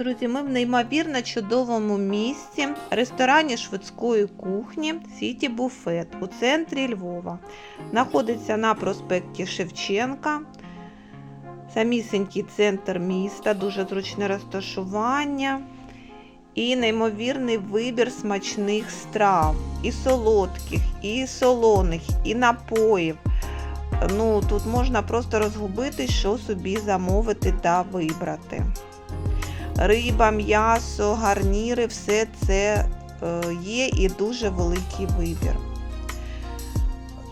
Друзі, ми в неймовірно чудовому місці, ресторані шведської кухні Сіті Буфет у центрі Львова. Знаходиться на проспекті Шевченка. Самісінький центр міста, дуже зручне розташування і неймовірний вибір смачних страв, і солодких, і солоних, і напоїв. Ну, Тут можна просто розгубитись, що собі замовити та вибрати. Риба, м'ясо, гарніри, все це е, є і дуже великий вибір.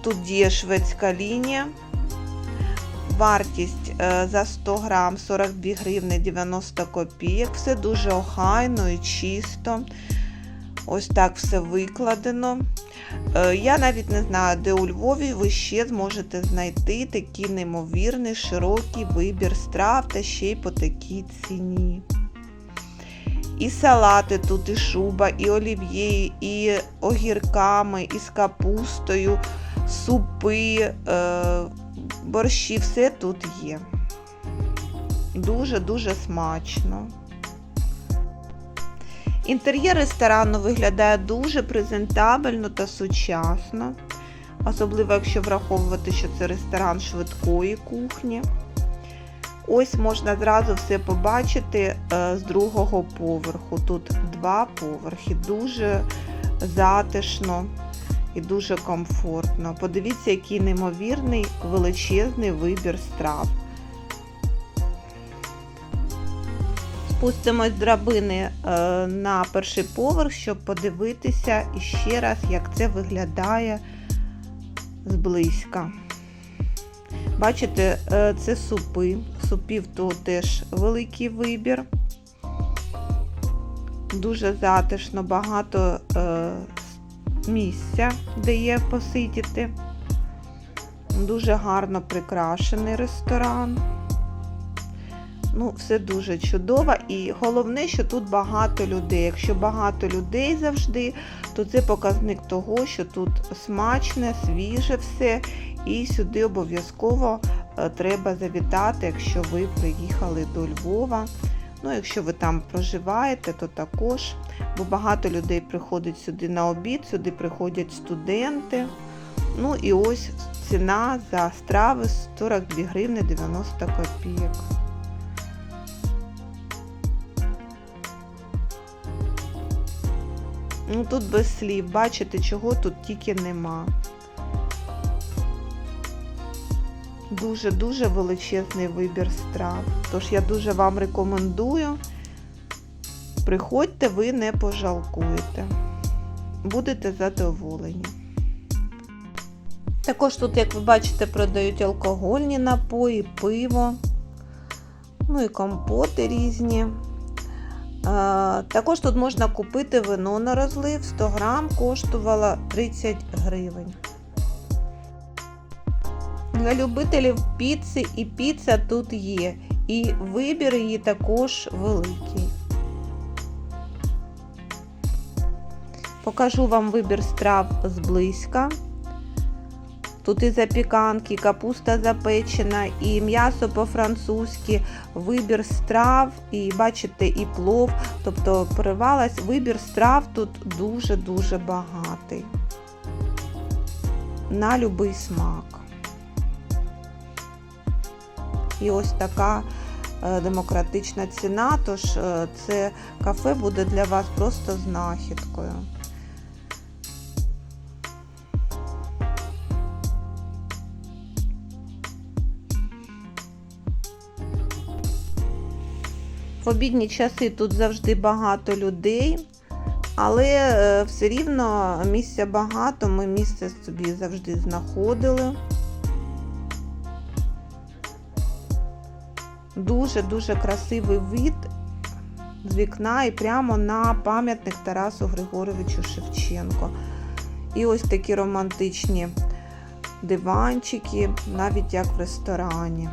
Тут діє шведська лінія. Вартість е, за 100 грам 42 гривни 90 копійок. Все дуже охайно і чисто. Ось так все викладено. Е, Я навіть не знаю, де у Львові ви ще зможете знайти такий неймовірний широкий вибір страв та ще й по такій ціні. І салати тут, і шуба, і олів'є, і огірками, і з капустою, супи, е, борщі, все тут є. Дуже-дуже смачно. Інтер'єр ресторану виглядає дуже презентабельно та сучасно, особливо якщо враховувати, що це ресторан швидкої кухні. Ось можна зразу все побачити е, з другого поверху. Тут два поверхи, дуже затишно і дуже комфортно. Подивіться, який неймовірний величезний вибір страв. Спустимось з драбини е, на перший поверх, щоб подивитися іще раз, як це виглядає зблизька. Бачите, е, це супи. Супів тут теж великий вибір. Дуже затишно, багато е, місця, де є посидіти. Дуже гарно прикрашений ресторан. Ну, все дуже чудово. І головне, що тут багато людей. Якщо багато людей завжди, то це показник того, що тут смачне, свіже все. І сюди обов'язково треба завітати, якщо ви приїхали до Львова. Ну, якщо ви там проживаєте, то також, бо багато людей приходить сюди на обід, сюди приходять студенти. Ну і ось ціна за страви 42 гривни 90 копійок. Ну тут без слів, бачите, чого тут тільки нема. Дуже-дуже величезний вибір страв. Тож я дуже вам рекомендую. Приходьте, ви не пожалкуєте. Будете задоволені. Також тут, як ви бачите, продають алкогольні напої, пиво, ну і компоти різні. Також тут можна купити вино на розлив, 100 грам коштувало 30 гривень. Для любителів піци і піца тут є, і вибір її також великий. Покажу вам вибір страв зблизька. Тут і запіканки, капуста запечена, і м'ясо по-французьки, вибір страв, і бачите, і плов. Тобто поривалась, вибір страв тут дуже-дуже багатий. На любий смак. І ось така демократична ціна, тож це кафе буде для вас просто знахідкою. В обідні часи тут завжди багато людей, але все рівно місця багато, ми місце собі завжди знаходили. Дуже-дуже красивий вид з вікна і прямо на пам'ятник Тарасу Григоровичу Шевченко. І ось такі романтичні диванчики, навіть як в ресторані.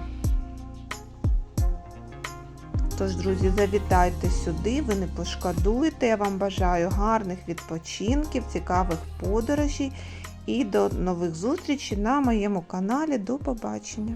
Тож, друзі, завітайте сюди, ви не пошкодуєте. Я вам бажаю гарних відпочинків, цікавих подорожей і до нових зустрічей на моєму каналі. До побачення!